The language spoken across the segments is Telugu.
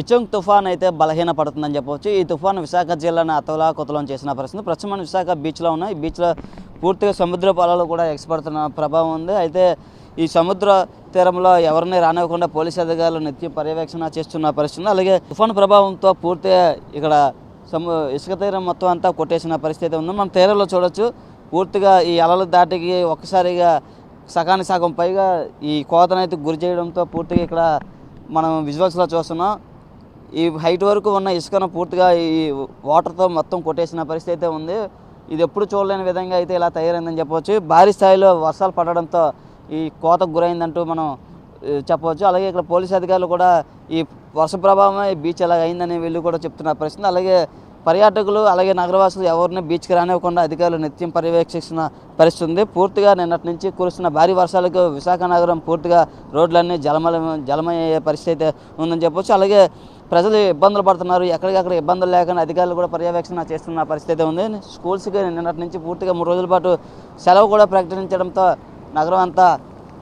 పిచంగ్ తుఫాన్ అయితే బలహీన పడుతుందని చెప్పవచ్చు. ఈ తుఫాన్ విశాఖ జిల్లాను అతలా కొతలం చేసిన పరిస్థితి. ప్రస్తుతం మనం విశాఖ బీచ్లో ఉన్నాయి. ఈ బీచ్లో పూర్తిగా సముద్ర పొలాలు కూడా ఎక్స్పడుతున్న ప్రభావం ఉంది. అయితే ఈ సముద్ర తీరంలో ఎవరిని రానివ్వకుండా పోలీసు అధికారులు నిత్యం పర్యవేక్షణ చేస్తున్న పరిస్థితి అలాగే తుఫాన్ ప్రభావంతో పూర్తిగా ఇక్కడ సము ఇసుక తీరం మొత్తం అంతా కొట్టేసిన పరిస్థితి ఉంది. మనం తీరంలో చూడొచ్చు. పూర్తిగా ఈ అలలు దాటికి ఒక్కసారిగా సగానికి సగం పైగా ఈ కోతనైతే గురి చేయడంతో పూర్తిగా ఇక్కడ మనం విజువల్స్లో చూస్తున్నాం. ఈ హైట్ వరకు ఉన్న ఇసుకను పూర్తిగా ఈ వాటర్తో మొత్తం కొట్టేసిన పరిస్థితి అయితే ఉంది. ఇది ఎప్పుడు చూడలేని విధంగా అయితే ఇలా తయారైందని చెప్పవచ్చు. భారీ స్థాయిలో వర్షాలు పడడంతో ఈ కోతకు గురైందంటూ మనం చెప్పవచ్చు. అలాగే ఇక్కడ పోలీస్ అధికారులు కూడా ఈ వర్ష ప్రభావమే ఈ బీచ్ ఎలా అయిందని వీళ్ళు కూడా చెప్తున్న పరిస్థితి. అలాగే పర్యాటకులు అలాగే నగరవాసులు ఎవరిని బీచ్కి రానివ్వకుండా అధికారులు నిత్యం పర్యవేక్షిస్తున్న పరిస్థితి ఉంది. పూర్తిగా నిన్నటి నుంచి కురుస్తున్న భారీ వర్షాలకు విశాఖ నగరం పూర్తిగా రోడ్లన్నీ జలమల జలమయ్యే పరిస్థితి అయితే ఉందని చెప్పవచ్చు. అలాగే ప్రజలు ఇబ్బందులు పడుతున్నారు. ఎక్కడికక్కడ ఇబ్బందులు లేకుండా అధికారులు కూడా పర్యవేక్షణ చేస్తున్న పరిస్థితి ఉంది. స్కూల్స్కి నిన్నటి నుంచి పూర్తిగా మూడు రోజుల పాటు సెలవు కూడా ప్రకటించడంతో నగరం అంతా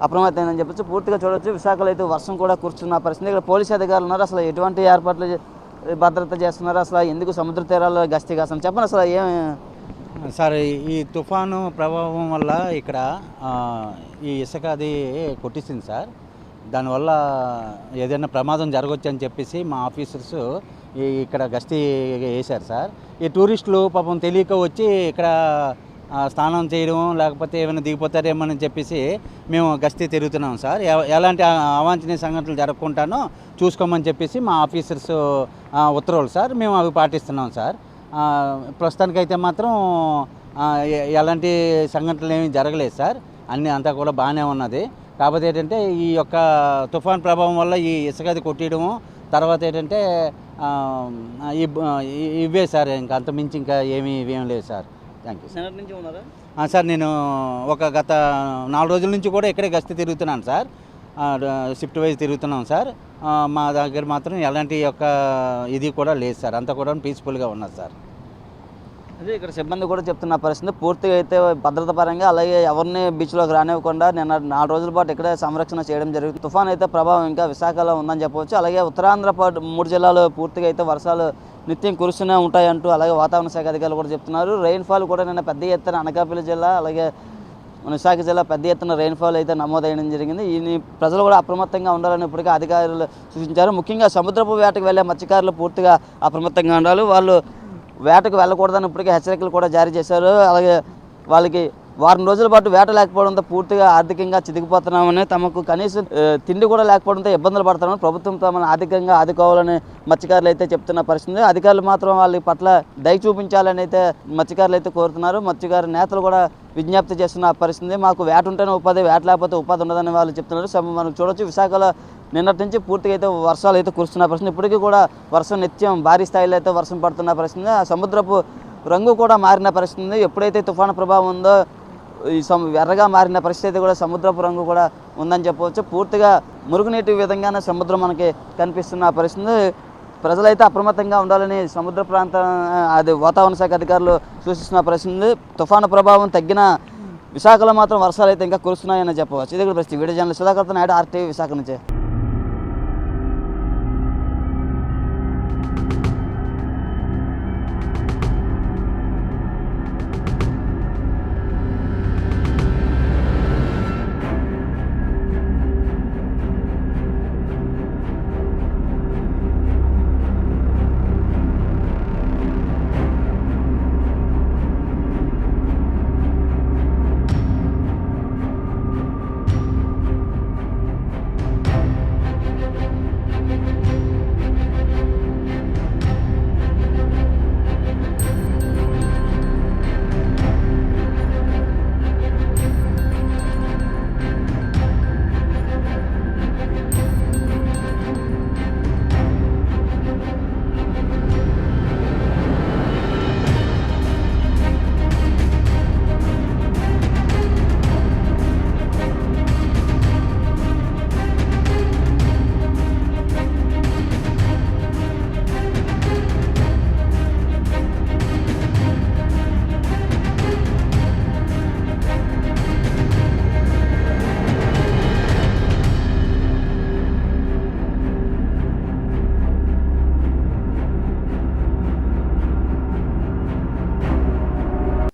అప్రమత్తమైందని చెప్పొచ్చు. పూర్తిగా చూడవచ్చు విశాఖలో అయితే వర్షం కూడా కూర్చున్న పరిస్థితి. ఇక్కడ పోలీసు అధికారులు ఉన్నారు. అసలు ఎటువంటి ఏర్పాట్లు చే- భద్రత చేస్తున్నారు? అసలు ఎందుకు సముద్ర తీరాల్లో గస్తీ కాసం చెప్పండి అసలు ఏం సార్ ఈ తుఫాను ప్రభావం వల్ల ఇక్కడ ఈ ఇసుక అది కొట్టిస్తుంది సార్. దానివల్ల ఏదైనా ప్రమాదం జరగవచ్చు అని చెప్పేసి మా ఆఫీసర్స్ ఈ ఇక్కడ గస్తీ వేశారు సార్. ఈ టూరిస్టులు పాపం తెలియక వచ్చి ఇక్కడ స్నానం చేయడం లేకపోతే ఏమైనా దిగిపోతారేమో అని చెప్పేసి మేము గస్తీ తిరుగుతున్నాం సార్. ఎలాంటి అవాంఛనీయ సంఘటనలు జరగకుండానో చూసుకోమని చెప్పేసి మా ఆఫీసర్స్ ఉత్తర్వులు సార్. మేము అవి పాటిస్తున్నాం సార్. ప్రస్తుతానికైతే మాత్రం ఎలాంటి సంఘటనలు ఏమీ జరగలేదు సార్. అన్నీ అంతా కూడా బాగానే ఉన్నది. కాకపోతే ఏంటంటే ఈ యొక్క తుఫాన్ ప్రభావం వల్ల ఈ ఇసుకది కొట్టేయడము తర్వాత ఏంటంటే ఇవే సార్ ఇంకా అంత మించి ఇంకా ఏమీ ఇవేం లేదు సార్. థ్యాంక్ యూ నిన్నటి నుంచి ఉన్నారా? సార్ నేను ఒక గత నాలుగు రోజుల నుంచి కూడా ఇక్కడే గస్తీ తిరుగుతున్నాను సార్. షిఫ్ట్ వైజ్ తిరుగుతున్నాం సార్. మా దగ్గర మాత్రం ఎలాంటి యొక్క ఇది కూడా లేదు సార్. అంతా కూడా పీస్ఫుల్గా ఉన్నది సార్. అదే ఇక్కడ సిబ్బంది కూడా చెప్తున్న పరిస్థితి. పూర్తిగా అయితే భద్రత పరంగా అలాగే ఎవరిని బీచ్లోకి రానివ్వకుండా నిన్న నాలుగు రోజుల పాటు ఇక్కడే సంరక్షణ చేయడం జరుగుతుంది తుఫాన్ అయితే ప్రభావం ఇంకా విశాఖలో ఉందని చెప్పవచ్చు. అలాగే ఉత్తరాంధ్ర పాటు మూడు జిల్లాలు పూర్తిగా అయితే వర్షాలు నిత్యం కురుస్తూనే ఉంటాయంటూ అలాగే వాతావరణ శాఖ అధికారులు కూడా చెప్తున్నారు. రెయిన్ఫాల్ కూడా నిన్న పెద్ద ఎత్తున అనకాపల్లి జిల్లా అలాగే మన విశాఖ జిల్లా పెద్ద ఎత్తున రెయిన్ఫాల్ అయితే నమోదయ్యడం జరిగింది. ఈ ప్రజలు కూడా అప్రమత్తంగా ఉండాలని ఇప్పటికే అధికారులు సూచించారు. ముఖ్యంగా సముద్రపు వేటకు వెళ్ళే మత్స్యకారులు పూర్తిగా అప్రమత్తంగా ఉండాలి. వాళ్ళు వేటకు వెళ్ళకూడదని ఇప్పటికే హెచ్చరికలు కూడా జారీ చేశారు. అలాగే వాళ్ళకి వారం రోజుల పాటు వేట లేకపోవడంతో పూర్తిగా ఆర్థికంగా చితికిపోతున్నామని తమకు కనీసం తిండి కూడా లేకపోవడంతో ఇబ్బందులు పడుతున్నామని ప్రభుత్వం తమను ఆర్థికంగా ఆదుకోవాలని మత్స్యకారులు అయితే చెప్తున్న పరిస్థితి. అధికారులు మాత్రం వాళ్ళ పట్ల దయ చూపించాలని అయితే మత్స్యకారులు అయితే కోరుతున్నారు. మత్స్యకారు నేతలు కూడా విజ్ఞప్తి చేస్తున్న పరిస్థితి. మాకు వేట ఉంటేనే ఉపాధి వేట లేకపోతే ఉపాధి ఉండదని వాళ్ళు చెప్తున్నారు. సమ- మనం చూడొచ్చు. విశాఖలో నిన్నటి నుంచి పూర్తిగా అయితే వర్షాలు అయితే కురుస్తున్న పరిస్థితి. ఇప్పటికీ కూడా వర్షం నిత్యం భారీ స్థాయిలో అయితే వర్షం పడుతున్న పరిస్థితి ఆ సముద్రపు రంగు కూడా మారిన పరిస్థితి ఉంది. ఎప్పుడైతే తుఫాను ప్రభావం ఉందో ఈ సము ఎర్రగా మారిన పరిస్థితి కూడా సముద్రపు రంగు కూడా ఉందని చెప్పవచ్చు. పూర్తిగా మురుగునీటి విధంగానే సముద్రం మనకి కనిపిస్తున్న పరిస్థితి ప్రజలైతే అప్రమత్తంగా ఉండాలని సముద్ర ప్రాంత అది వాతావరణ శాఖ అధికారులు సూచిస్తున్న పరిస్థితి తుఫాను ప్రభావం తగ్గిన విశాఖలో మాత్రం వర్షాలు అయితే ఇంకా కురుస్తున్నాయని చెప్పవచ్చు. ఇది కూడా పరిస్థితి వీడియో జర్నలిస్ట్ సుధాకర్తో నాయుడు ఆర్టీవీ విశాఖ నుంచి.